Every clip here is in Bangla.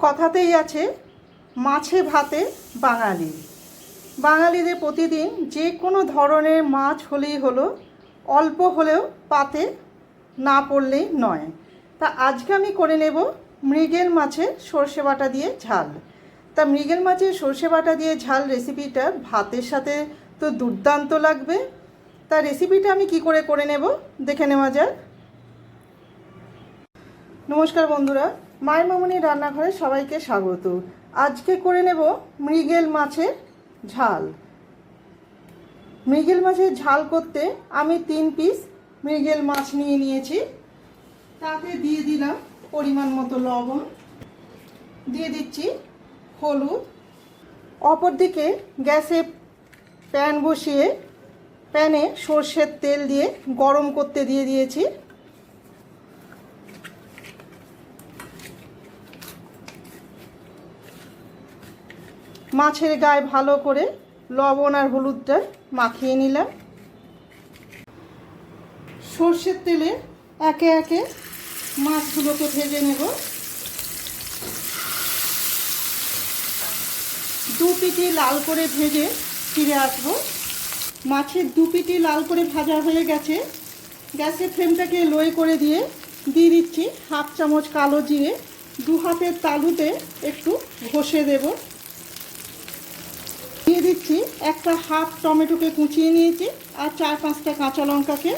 কথাতেই আছে, মাছে ভাতে বাঙালি। বাঙালিদের প্রতিদিন যে কোনো ধরনের মাছ হলেই হলো, অল্প হলেও পাতে না পড়লেই নয়। তা আজকে আমি করে নেব মৃগেল মাছের সর্ষে বাটা দিয়ে ঝাল। তা মৃগেল মাছের সর্ষে বাটা দিয়ে ঝাল রেসিপিটা ভাতের সাথে তো দুর্দান্ত লাগবে। তা রেসিপিটা আমি কি করে করে নেব, দেখে নেওয়া যাক। নমস্কার বন্ধুরা মায়ের মামুনি রান্নাঘরে সবাইকে স্বাগত। আজকে করে নেব মৃগেল মাছের ঝাল। মৃগেল মাছের ঝাল করতে আমি তিন পিস মৃগেল মাছ নিয়ে নিয়েছি। তাতে দিয়ে দিলাম পরিমাণ মতো লবণ। দিয়ে দিচ্ছি হলুদ। অপরদিকে গ্যাসে প্যান বসিয়ে প্যানে সর্ষের তেল দিয়ে গরম করতে দিয়ে দিয়েছি। মাছের গায়ে ভালো করে লবণ আর হলুদটা মাখিয়ে নিলাম। সর্ষের তেলে একে একে মাছগুলোকে ভেজে নেব। দু পিটি লাল করে ভেজে ফিরে আসব। মাছের দু পিটি লাল করে ভাজা হয়ে গেছে। গ্যাসের ফ্লেমটাকে লোয়ে করে দিয়ে দিয়ে দিচ্ছি হাফ চামচ কালো জিরে। দু হাতের তালুতে একটু ঘষে দেবো। দিচ্ছি। একটা হাফ টমেটোকে কুচিয়ে নিয়েছি আর চার পাঁচটা কাঁচা লঙ্কাকে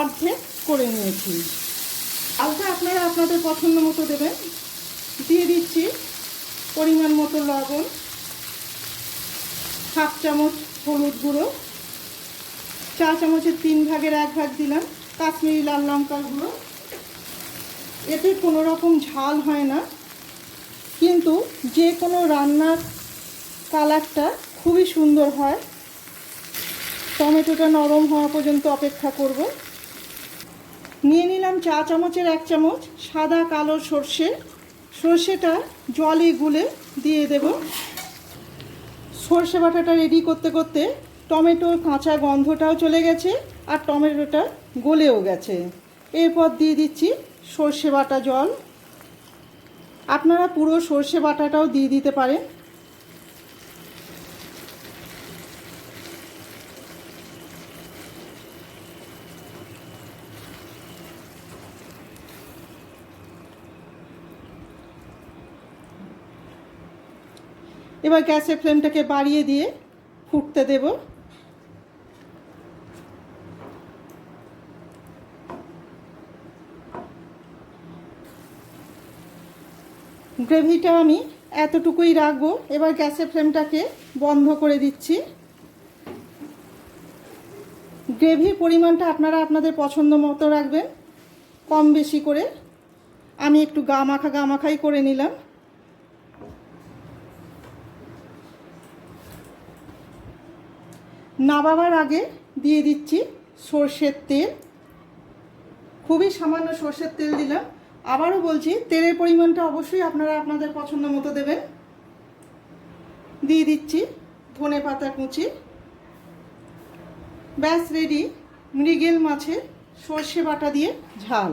অর্ধেক করে নিয়েছি। আলটা আপনারা আপনাদের পছন্দ মতো দেবেন। দিয়ে দিচ্ছি পরিমাণ মতো লবণ, হাফ চামচ হলুদ গুঁড়ো চা চামচের তিন ভাগের এক ভাগ দিলাম কাশ্মীরি লাল লঙ্কার গুঁড়ো। এতে কোনো রকম ঝাল হয় না। কিন্তু যে কোনো রান্নার কালারটা খুবই সুন্দর হয়। টমেটোটা নরম হওয়া পর্যন্ত অপেক্ষা করব। নিয়ে নিলাম চা চামচের এক চামচ সাদা কালো সর্ষে। সর্ষেটা জলে গুলে দিয়ে দেব। সর্ষে বাটাটা রেডি করতে করতে টমেটোর কাঁচা গন্ধটাও চলে গেছে আর টমেটোটা গলেও গেছে। এরপর দিয়ে দিচ্ছি সর্ষে বাটা জল। আপনারা পুরো সর্ষে বাটাটাও দিয়ে দিতে পারেন। এবার গ্যাসের ফ্লেমটাকে বাড়িয়ে দিয়ে ফুটতে দেব। গ্রেভিটা আমি এতটুকুই রাখব। এবার গ্যাসের ফ্লেমটাকে বন্ধ করে দিচ্ছি। গ্রেভির পরিমাণটা আপনারা আপনাদের পছন্দ মতো রাখবেন, কম বেশি করে। আমি একটু গা মাখা গা মাখাই করে নিলাম। নাবাবার আগে দিয়ে দিচ্ছি সর্ষের তেল। খুবই সামান্য সর্ষের তেল দিলাম। আবারও বলছি, তেলের পরিমাণটা অবশ্যই আপনারা আপনাদের পছন্দ মতো দেবেন। দিয়ে দিচ্ছি ধনে পাতা কুচি। ব্যাস রেডি, মৃগেল মাছের সর্ষে বাটা দিয়ে ঝাল।